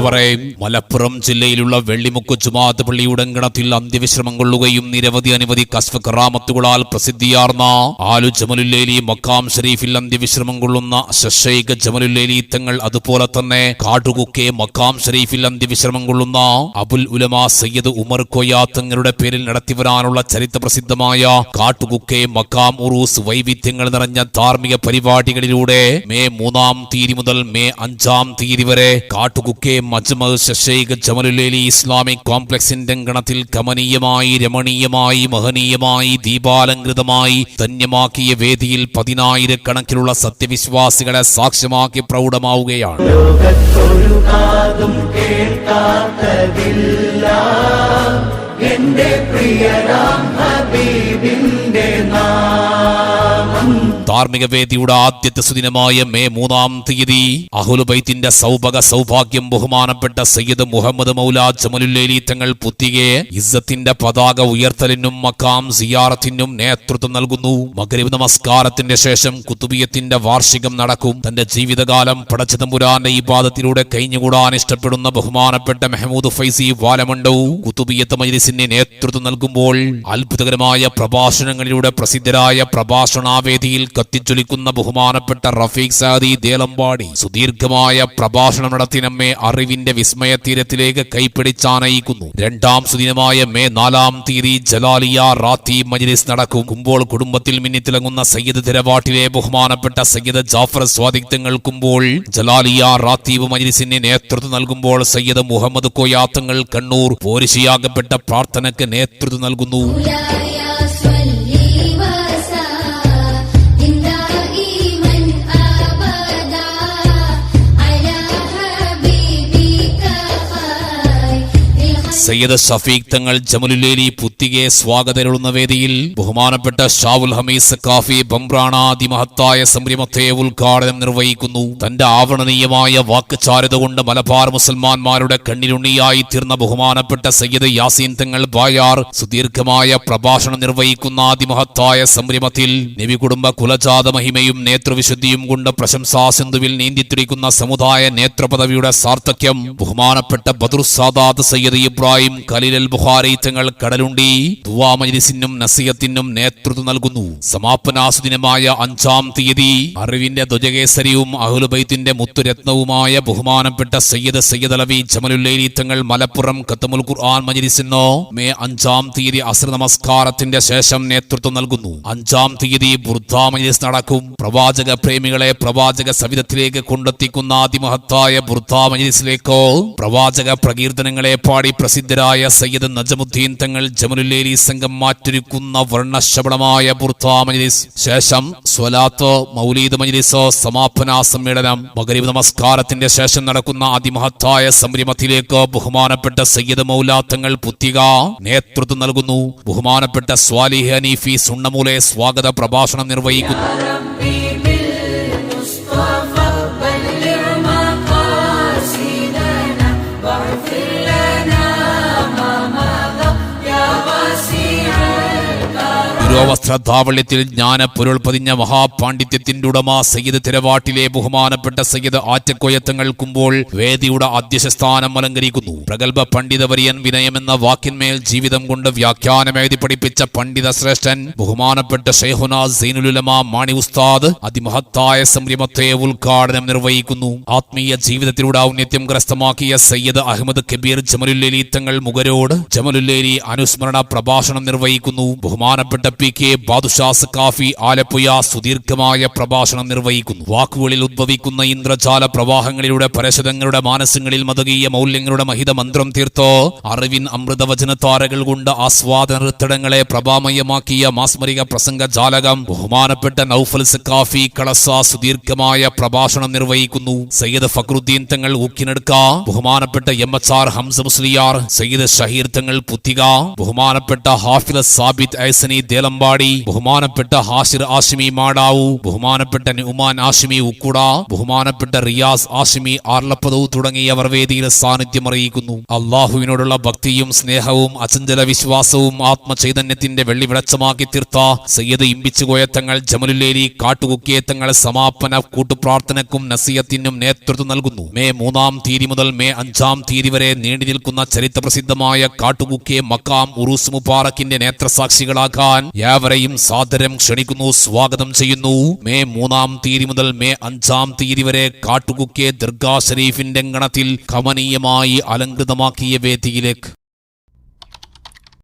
പ്രിയമുള്ളവരെ മലപ്പുറം ജില്ലയിലുള്ള വെള്ളിമുക്ക് ജുമാഅത്ത് പള്ളിയുടങ്കണത്തിൽ അന്ത്യവിശ്രമം കൊള്ളുകയും നിരവധി അനവധി കസ്ഫ് കറാമത്തുകളാൽ പ്രസിദ്ധിയാർന്ന ആലു ജമലുല്ലേലി മക്കാം ഷരീഫിൽ അന്ത്യവിശ്രമം കൊള്ളുന്ന ശശൈക ജമലുല്ലേലി തങ്ങൾ അതുപോലെ തന്നെ കാട്ടുകുക്കെ മക്കാം ഷരീഫിൽ അന്ത്യവിശ്രമം കൊള്ളുന്ന അബുൽ ഉലമ സയ്യദ് ഉമർ കൊയ്യ തങ്ങളുടെ പേരിൽ നടത്തിവരാനുള്ള ചരിത്ര പ്രസിദ്ധമായ കാട്ടുകുക്കെ മക്കാം ഉറൂസ് വൈവിധ്യങ്ങൾ നിറഞ്ഞ ധാർമ്മിക പരിപാടികളിലൂടെ മെയ് മൂന്നാം തീയതി മുതൽ മെയ് അഞ്ചാം തീയതി വരെ കാട്ടുകുക്കെ മജ്മഹ് ശശൈക ജമലുലേലി ഇസ്ലാമിക് കോംപ്ലക്സിന്റെ ഗണത്തിൽ കമനീയമായി രമണീയമായി മഹനീയമായി ദീപാലങ്കൃതമായി ധന്യമാക്കിയ വേദിയിൽ പതിനായിരക്കണക്കിലുള്ള സത്യവിശ്വാസികളെ സാക്ഷ്യമാക്കി പ്രൗഢമാവുകയാണ്. എന്റെ പ്രിയരാം ഹബീബിന്റെ ധാർമ്മിക വേദിയുടെ ആദ്യത്തെ സുദിനമായ മെയ് മൂന്നാം തീയതി അഹുലുബൈത്തിന്റെ സൗഭാഗ സൗഭാഗ്യം ബഹുമാനപ്പെട്ട സയ്യിദ് മുഹമ്മദ് മൗല ജമലുല്ലേലി തങ്ങൾ പുത്തികെ ഇസ്സത്തിന്റെ പതാക ഉയർത്തലിനും മക്കാം സിയാറത്തിനും നേതൃത്വം നൽകുന്നു. മകരീവ് നമസ്കാരത്തിന്റെ ശേഷം കുത്തുബിയത്തിന്റെ വാർഷികം നടക്കും. തന്റെ ജീവിതകാലം പടച്ചതമ്പുരാന്റെ ഈ പാദത്തിലൂടെ കഴിഞ്ഞുകൂടാൻ ഇഷ്ടപ്പെടുന്ന ബഹുമാനപ്പെട്ട മെഹമൂദ് ഫൈസി വാലമണ്ടവും കുത്തുബിയത്ത് മജിലിസിന്റെ നേതൃത്വം നൽകുമ്പോൾ അത്ഭുതകരമായ പ്രഭാഷണങ്ങളിലൂടെ പ്രസിദ്ധരായ പ്രഭാഷണാവേദിയിൽ കത്തിച്ചൊലിക്കുന്ന ബഹുമാനപ്പെട്ട റഫീഖ് സാദി ദേലമ്പാടി സുദീർഘമായ പ്രഭാഷണം നടത്തി നമ്മെ അറിവിന്റെ വിസ്മയ തീരത്തിലേക്ക് കൈപ്പിടിച്ചാനയിക്കുന്നു രണ്ടാം സുദിനമായ മേ നാലാം തീയതി ജലാലിയ റാത്തി മജ്ലിസ് നടക്കും. കുമ്പോൾ കുടുംബത്തിൽ മിന്നിത്തിളങ്ങുന്ന സയ്യിദ് തിരവാട്ടിലെ ബഹുമാനപ്പെട്ട സയ്യിദ് ജാഫർ സ്വാദിക്തങ്ങൾക്കുമ്പോൾ ജലാലിയ റാത്തീബ് മജ്ലിസിന് നേതൃത്വം നൽകുമ്പോൾ സയ്യിദ് മുഹമ്മദ് കോയാത്തങ്ങൾ കണ്ണൂർ പോരിശിയാകപ്പെട്ട പ്രാർത്ഥനയ്ക്ക് നേതൃത്വം നൽകുന്നു. സയ്യിദ് ഷഫീഖ് തങ്ങൾ ജമലുലേലി പുത്തികെ സ്വാഗതരുളുന്ന വേദിയിൽ ബഹുമാനപ്പെട്ട ഷാവുൽ ഹമീസ് കാഫി ബംബ്രാണ അതിമഹത്തായ സംരംഭത്തെ ഉദ്ഘാടനം നിർവഹിക്കുന്നു. തന്റെ ആവരണീയമായ വാക്കുചാരുത കൊണ്ട് മലബാർ മുസൽമാന്മാരുടെ കണ്ണിലുണ്ണിയായി തീർന്ന ബഹുമാനപ്പെട്ട സയ്യദ് യാസീൻ തങ്ങൾ ബായാർ സുദീർഘമായ പ്രഭാഷണം നിർവഹിക്കുന്ന അതിമഹത്തായ സംരംഭത്തിൽ നബി കുടുംബ കുലജാത മഹിമയും നേതൃവിശുദ്ധിയും കൊണ്ട് പ്രശംസാ സിന്ധുവിൽ നീന്തിത്തിരിക്കുന്ന സമുദായ നേത്രപദവിയുടെ സാർത്ഥക്യം ബഹുമാനപ്പെട്ട ബദുർ സാദാത്ത് സയ്യിദ് ഇബ്രാഹിം ഖലീൽ ബുഖാരി തങ്ങൾ കടലുണ്ടി ദുവാ മജ്ലിസിനും നസീഹത്തിനും നേതൃത്വം നൽകുന്നു. സമാപനാസുദിനമായ അഞ്ചാം തീയതി അറിവിന്റെ ധ്വജകേസരിയും അഹുലുബൈത്തിന്റെ മുത്തുരത്നവുമായ ബഹുമാനപ്പെട്ട സയ്യദ് സയ്യദ് അലവി ജമലുല്ലൈലി തങ്ങൾ മലപ്പുറം കത്തമുൽ ഖുർആൻ മജ്ലിസിനോ മേ അഞ്ചാം തീയതി അസ്ര നമസ്കാരത്തിന്റെ ശേഷം നേതൃത്വം നൽകുന്നു. അഞ്ചാം തീയതി ബുർദാ മജ്ലിസ് നടക്കും. പ്രവാചക പ്രേമികളെ പ്രവാചക സവിധത്തിലേക്ക് കൊണ്ടെത്തിക്കുന്ന അതിമഹത്തായ ബുർദാ മജ്ലിസിലേക്കോ പ്രവാചക പ്രകീർത്തനങ്ങളെ പാടി പ്രസിദ്ധരായ സയ്യിദ് നജമുദ്ദീൻ തങ്ങൾ ജമലുല്ലേലി സംഘം മാറ്റൊരുക്കുന്ന വർണശബളമായ ബുർത്ത മജ്ലിസ്. ശേഷം സ്വലാത്ത് മൗലീദ് മജ്ലിസോ സമാപന സമ്മേളനം മകരീബ് നമസ്കാരത്തിന്റെ ശേഷം നടക്കുന്ന അതിമഹത്തായ സംരംഭത്തിലേക്ക് ബഹുമാനപ്പെട്ട സയ്യിദ് മൗല തങ്ങൾ പുത്തിക നേതൃത്വം നൽകുന്നു. ബഹുമാനപ്പെട്ട സ്വാലിഹ് ഹനീഫി സുണ്ണമൂലെ സ്വാഗത പ്രഭാഷണം നിർവഹിക്കുന്നു. വസ്ത്രധാവള്യത്തിൽ ജ്ഞാന പൊരുൾ പതിഞ്ഞ മഹാപാണ്ഡിത്യത്തിന്റെ ഉടമ സയ്യിദ് തിരവാട്ടിലെ ബഹുമാനപ്പെട്ട സയ്യിദ് ആറ്റക്കോയത്തങ്ങൾ കുമ്പോൾ വേദിയുടെ അധ്യക്ഷസ്ഥാനം അലങ്കരിക്കുന്നു. പ്രഗത്ഭ പണ്ഡിതവര്യൻ വിനയമെന്ന വാക്കിന്മേൽ ജീവിതം കൊണ്ട് വ്യാഖ്യാനം എഴുതി പഠിപ്പിച്ച പണ്ഡിത ശ്രേഷ്ഠൻ ബഹുമാനപ്പെട്ട ഷെയ്ഹുന സൈനുലുലമ മാണി ഉസ്താദ് അതിമഹത്തായ സംരംഭത്തെ ഉദ്ഘാടനം നിർവഹിക്കുന്നു. ആത്മീയ ജീവിതത്തിലൂടെ ഔന്നത്യം ഗ്രസ്തമാക്കിയ സയ്യിദ് അഹമ്മദ് കബീർ ജമലുല്ലേലി തങ്ങൾ മുഖരോട് ജമലുല്ലേലി അനുസ്മരണ പ്രഭാഷണം നിർവഹിക്കുന്നു. ബഹുമാനപ്പെട്ട പി. കെ ബാദുഷാസ് കാഫി ആലപ്പുഴ സുദീർഘമായ പ്രഭാഷണം നിർവഹിക്കുന്നു. വാക്കുകളിൽ ഉദ്ഭവിക്കുന്ന ഇന്ദ്രജാല പ്രവാഹങ്ങളിലൂടെ പരശുതങ്ങളുടെ മാനസങ്ങളിൽ മതകീയ മൗല്യങ്ങളുടെ മഹിത മന്ത്രം തീർത്തോ? അറിവിൻ അമൃതവചന താരകൾ കൊണ്ട് ആസ്വാദനൃത്തടങ്ങളെ പ്രഭാമയമാക്കിയ മാസ്മരിക പ്രസംഗ ജാലകം ബഹുമാനപ്പെട്ട നൌഫൽ സക്കാഫി കളസ സുദീർഘമായ പ്രഭാഷണം നിർവഹിക്കുന്നു. സയ്യിദ് ഫക്രുദ്ദീൻ തങ്ങൾ ഊക്കിനെടുക്ക ബഹുമാനപ്പെട്ട M H R Hamza Musliyar Sayyid Shaheer Thangal Puthika ബഹുമാനപ്പെട്ട ഹാഫിദ് സാബിത് ഐസനി ദേലം അമ്പാടി ബഹുമാനപ്പെട്ട ഹാസിർ ആസിമി മാടാവു. ബഹുമാനപ്പെട്ട നുമാൻ ആസിമി ഉക്കുട. ബഹുമാനപ്പെട്ട റിയാസ് ആസിമി ആർലപ്പതവു തുടങ്ങിയവർ വേദിയിൽ സാന്നിധ്യം അറിയിക്കുന്നു അള്ളാഹുവിനോടുള്ള ഭക്തിയും സ്നേഹവും അചഞ്ചല വിശ്വാസവും ആത്മചൈതന്യത്തിന്റെ വെള്ളി വിളച്ചമാക്കി തീർത്ത സയ്യദ് ഇമ്പിച്ചുകോയത്തങ്ങൾ ജമലുലേരി കാട്ടുകുക്കിയത്തങ്ങൾ സമാപന കൂട്ടുപ്രാർത്ഥനക്കും നസീയത്തിനും നേതൃത്വം നൽകുന്നു. മേ മൂന്നാം തീയതി മുതൽ മേ അഞ്ചാം തീയതി വരെ നീണ്ടു നിൽക്കുന്ന ചരിത്രപ്രസിദ്ധമായ കാട്ടുകുക്കിയെ മക്കാം ഉറൂസ് മുബാറക്കിന്റെ നേത്രസാക്ഷികളാക്കാൻ യാവരെയും സാദരം ക്ഷണിക്കുന്നു സ്വാഗതം ചെയ്യുന്നു. മെയ് മൂന്നാം തീയതി മുതൽ മെയ് അഞ്ചാം തീയതി വരെ കാട്ടുകുക്കെ ദർഗാ ഷെരീഫിന്റെ ഗണത്തിൽ കമനീയമായി അലങ്കൃതമാക്കിയ വേദിയിലേക്ക്